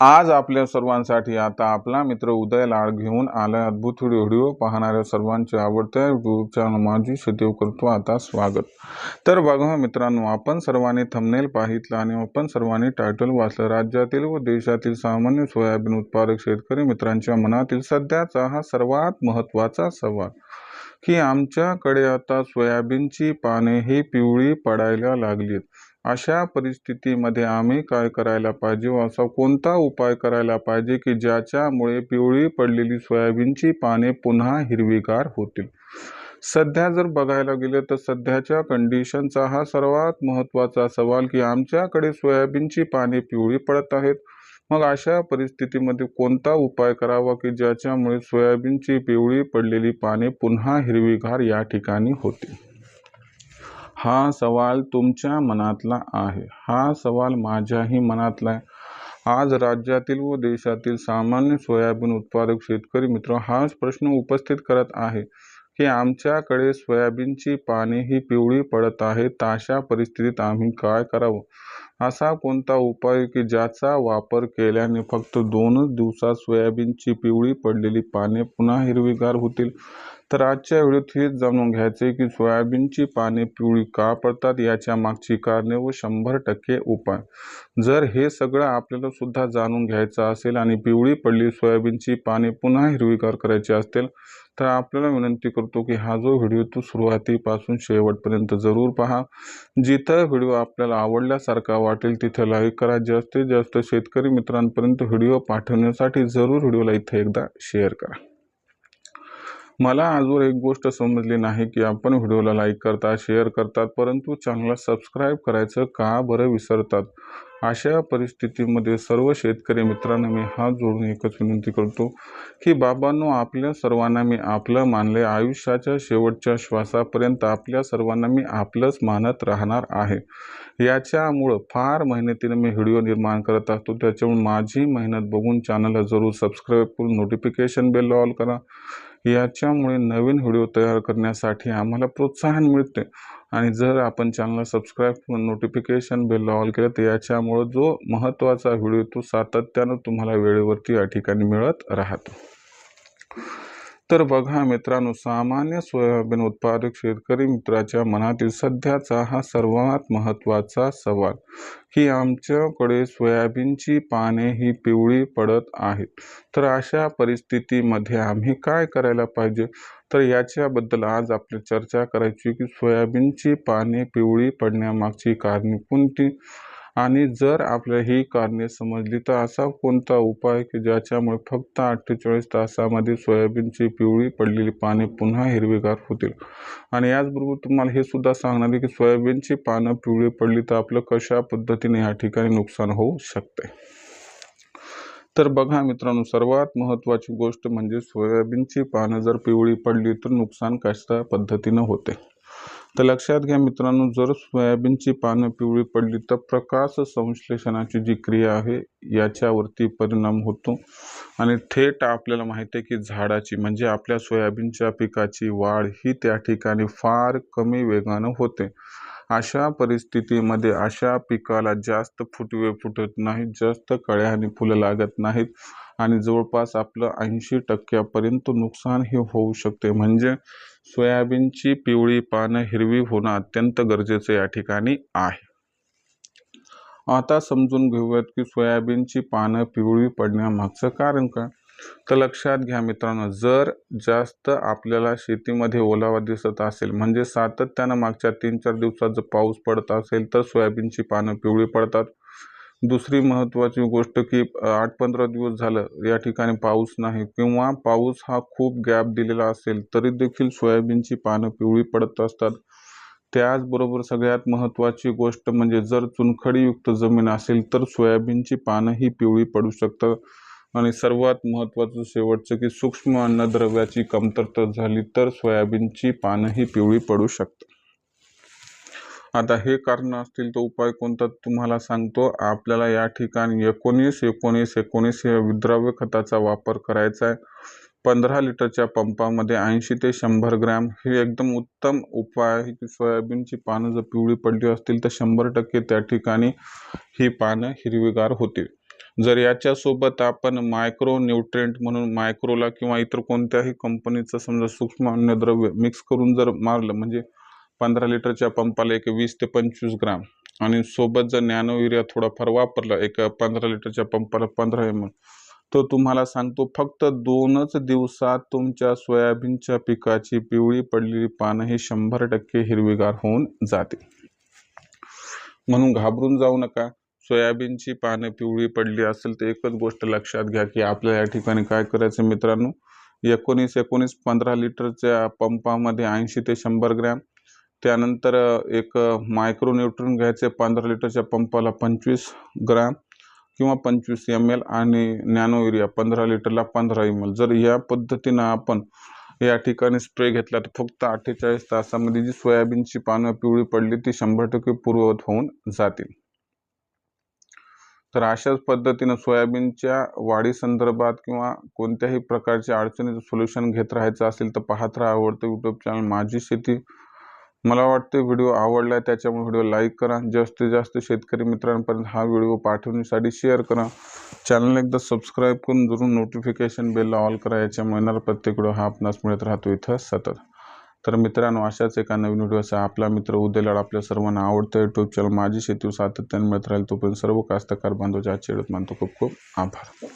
आज आपल्या सर्वांसाठी आता आपला मित्र उदय लाड घेऊन आला अद्भुत व्हिडिओ पाहणाऱ्या सर्वांचे आवडत्या युट्यूब चॅनल माझी सदेव करतो आता स्वागत. तर बघा मित्रांनो आपण सर्वांनी थंबनेल पाहितलं आणि आपण सर्वांनी टायटल वाचलं. राज्यातील व देशातील सामान्य सोयाबीन उत्पादक शेतकरी मित्रांच्या मनातील सध्याचा हा सर्वात महत्त्वाचा सवाल. की आमच्याकडे आता सोयाबीनची पाने ही पिवळी पडायला लागलीत. अशा परिस्थितीमध्ये आम्ही काय करायला पाहिजे? असा कोणता उपाय करायला पाहिजे की ज्याच्यामुळे पिवळी पडलेली सोयाबीनची पाने पुन्हा हिरवीगार होतील? सध्या जर बघायला गेलं तर सध्याच्या कंडिशनचा हा सर्वात महत्त्वाचा सवाल की आमच्याकडे सोयाबीनची पाने पिवळी पडत आहेत. मग अशा परिस्थितीमध्ये कोणता उपाय करावा की ज्याच्यामुळे सोयाबीनची पिवळी पडलेली पाने पुन्हा हिरवीगार या ठिकाणी होतील? हा सवाल तुमच्या मनातला आहे. हा सवाल माझ्याही मनातला आहे. आज राज्यातील व देशातील सामान्य सोयाबीन उत्पादक शेतकरी मित्र हाच प्रश्न उपस्थित करत आहे. की आमच्याकडे सोयाबीनची पाने ही पिवळी पडत आहेत. अशा परिस्थितीत आम्ही काय करावं? असा कोणता उपाय की ज्याचा वापर केल्याने फक्त दोनच दिवसात सोयाबीनची पिवळी पडलेली पाने पुन्हा हिरवीगार होतील? तर आजच्या व्हिडिओत हेच जाणून घ्यायचे की सोयाबीनची पाने पिवळी का पडतात याच्या मागची कारणे व शंभर टक्के उपाय. जर हे सगळं आपल्याला सुद्धा जाणून घ्यायचं असेल आणि पिवळी पडली सोयाबीनची पाने पुन्हा हिरवीगार करायची असतील तर आपल्याला विनंती करतो की हा जो व्हिडिओ तो सुरुवातीपासून शेवटपर्यंत जरूर पहा. जिथं व्हिडिओ आपल्याला आवडल्यासारखा वाटेल तिथं लाईक करा. जास्तीत जास्त शेतकरी मित्रांपर्यंत व्हिडिओ पाठवण्यासाठी जरूर व्हिडिओला इथे एकदा शेअर करा. मला आजवर एक गोष्ट समजली नाही की आपण व्हिडिओला लाईक करता शेअर करतात परंतु चॅनलला सबस्क्राईब करायचं का बरं विसरतात? अशा परिस्थितीमध्ये सर्व शेतकरी मित्रांना मी हात जोडून एकच विनंती करतो की बाबांनो आपल्या सर्वांना मी आपलं मानले. आयुष्याच्या शेवटच्या श्वासापर्यंत आपल्या सर्वांना मी आपलंच मानत राहणार आहे. याच्यामुळं फार मेहनतीने मी व्हिडिओ निर्माण करत असतो. त्याच्यामुळे माझी मेहनत बघून चॅनलला जरूर सबस्क्राईब करून नोटिफिकेशन बेल ऑल करा. याच्यामुळे नवीन व्हिडिओ तयार करण्यासाठी आम्हाला प्रोत्साहन मिळते. आणि जर आपण चॅनलला सबस्क्राईब करून नोटिफिकेशन बेल ऑल केलं तर याच्यामुळं जो महत्त्वाचा व्हिडिओ तो सातत्यानं तुम्हाला वेळेवरती या ठिकाणी मिळत राहतो. तर बघा मित्रांनो सामान्य सोयाबीन उत्पादक शेतकरी मित्राच्या मनातील सध्याचा हा सर्वात महत्त्वाचा सवाल की आमच्याकडे सोयाबीनची पाने ही पिवळी पडत आहेत. तर अशा परिस्थितीमध्ये आम्ही काय करायला पाहिजे? तर याच्याबद्दल आज आपली चर्चा करायची की सोयाबीनची पाने पिवळी पडण्यामागची कारणे कोणती? आणि जर आपल्या ही कारणे समजली तर असा कोणता उपाय की ज्याच्यामुळे फक्त अठ्ठेचाळीस तासामध्ये सोयाबीनची पिवळी पडलेली पाने पुन्हा हिरवीगार होतील? आणि याचबरोबर तुम्हाला हे सुद्धा सांगणार आहे की सोयाबीनची पानं पिवळी पडली तर आपलं कशा पद्धतीने या ठिकाणी नुकसान होऊ शकते? तर बघा मित्रांनो सर्वात महत्त्वाची गोष्ट म्हणजे सोयाबीनची पानं जर पिवळी पडली तर नुकसान कशा पद्धतीनं होते? तर लक्षात घ्या मित्रांनो जर सोयाबीनची पानं पिवळी पडली तर प्रकाश संश्लेषणाची जी क्रिया आहे याच्यावरती परिणाम होतो. आणि थेट आपल्याला माहिती आहे की झाडाची म्हणजे आपल्या सोयाबीनच्या पिकाची वाढ ही त्या ठिकाणी फार कमी वेगानं होते. अशा परिस्थितीमध्ये अशा पिकाला जास्त फुटवे फुटत नाहीत जास्त कळ्या आणि फुलं लागत नाहीत आणि जवळपास आपलं ऐंशी टक्क्यापर्यंत नुकसान हे होऊ शकते. म्हणजे सोयाबीनची पिवळी पानं हिरवी होणं अत्यंत गरजेचं या ठिकाणी आहे. आता समजून घेऊयात की सोयाबीनची पानं पिवळी पडण्यामागचं कारण काय? तर लक्षात घ्या मित्रांनो जर जास्त आपल्याला शेतीमध्ये ओलावा दिसत असेल म्हणजे सातत्यानं मागच्या तीन चार दिवसात जर पाऊस पडत असेल तर सोयाबीनची पानं पिवळी पडतात. दुसरी महत्त्वाची गोष्ट की आठ पंधरा दिवस झालं या ठिकाणी पाऊस नाही किंवा पाऊस हा खूप गॅप दिलेला असेल तरी देखील सोयाबीनची पानं पिवळी पडत असतात. त्याचबरोबर सगळ्यात महत्त्वाची गोष्ट म्हणजे जर चुनखडीयुक्त जमीन असेल तर सोयाबीनची पानं ही पिवळी पडू शकतात आणि सर्वात महत्त्वाचं शेवटचं की सूक्ष्म अन्नद्रव्याची कमतरता झाली तर सोयाबीनची पानंही पिवळी पडू शकतात आता हे कारण असतील तर उपाय कोणता तुम्हाला सांगतो? आपल्याला या ठिकाणी एकोणीस एकोणीस एकोणीस हे विद्राव्य खताचा वापर करायचा आहे. पंधरा लिटरच्या पंपामध्ये ऐंशी ते शंभर ग्रॅम हे एकदम उत्तम उपाय आहे की सोयाबीनची पानं जर पिवळी पडली असतील तर शंभर टक्के त्या ठिकाणी ही पानं हिरवीगार होतील. जर याच्यासोबत आपण मायक्रो न्यूट्रेंट म्हणून मायक्रोला किंवा इतर कोणत्याही कंपनीचं समजा सूक्ष्म अन्नद्रव्य मिक्स करून जर मारलं म्हणजे पंधरा लिटरच्या पंपाला एक वीस ते पंचवीस ग्राम आणि सोबत जर नॅनो युरिया थोडाफार वापरला एक पंधरा लिटरच्या पंपाला पंधरा एम एल तो तुम्हाला सांगतो फक्त दोनच दिवसात तुमच्या सोयाबीनच्या पिकाची पिवळी पडलेली पानं ही शंभर टक्के हिरवीगार होऊन जाते म्हणून घाबरून जाऊ नका. सोयाबीनची पानं पिवळी पडली असेल तर एकच गोष्ट लक्षात घ्या की आपल्याला या ठिकाणी काय करायचं मित्रांनो? एकोणीस एकोणीस पंधरा लिटरच्या पंपामध्ये ऐंशी ते शंभर ग्रॅम. त्यानंतर एक मायक्रो न्यूट्रन घ्यायचे पंधरा लिटरच्या पंपाला पंचवीस ग्रॅम किंवा पंचवीस एम एल आणि नॅनो युरिया पंधरा लिटरला पंधरा एम एल जर या पद्धतीनं आपण या ठिकाणी स्प्रे घेतला तर फक्त अठ्ठेचाळीस तासामध्ये जी सोयाबीनची पानं पिवळी पडली ती शंभर टक्के पूर्ववत होऊन जातील. तर अशाच पद्धतीनं सोयाबीनच्या वाढीसंदर्भात किंवा कोणत्याही प्रकारच्या अडचणीचं सोल्युशन घेत राहायचं असेल तर पाहत राहा आवडतं यूट्यूब चॅनल माझी शेती. मला वाटते व्हिडिओ आवडला आहे त्याच्यामुळे व्हिडिओ लाईक करा. जास्तीत जास्त शेतकरी मित्रांपर्यंत हा व्हिडिओ पाठवण्यासाठी शेअर करा. चॅनल एकदा सबस्क्राईब करून जरूर नोटिफिकेशन बेलला ऑल करा. याच्यामुळे येणारा प्रत्येक व्हिडिओ हा आपणास मिळत राहतो. इथं सतत. तर मित्रांनो अशाच एका नवीन व्हिडिओचा आपला मित्र उद्याला आपल्या सर्वांना आवडतं युट्यूब चॅनल माझी शेती सातत्याने मिळत राहील तोपर्यंत सर्व कास्तकार बांधवाच्या आजच्या मानतो खूप खूप आभार.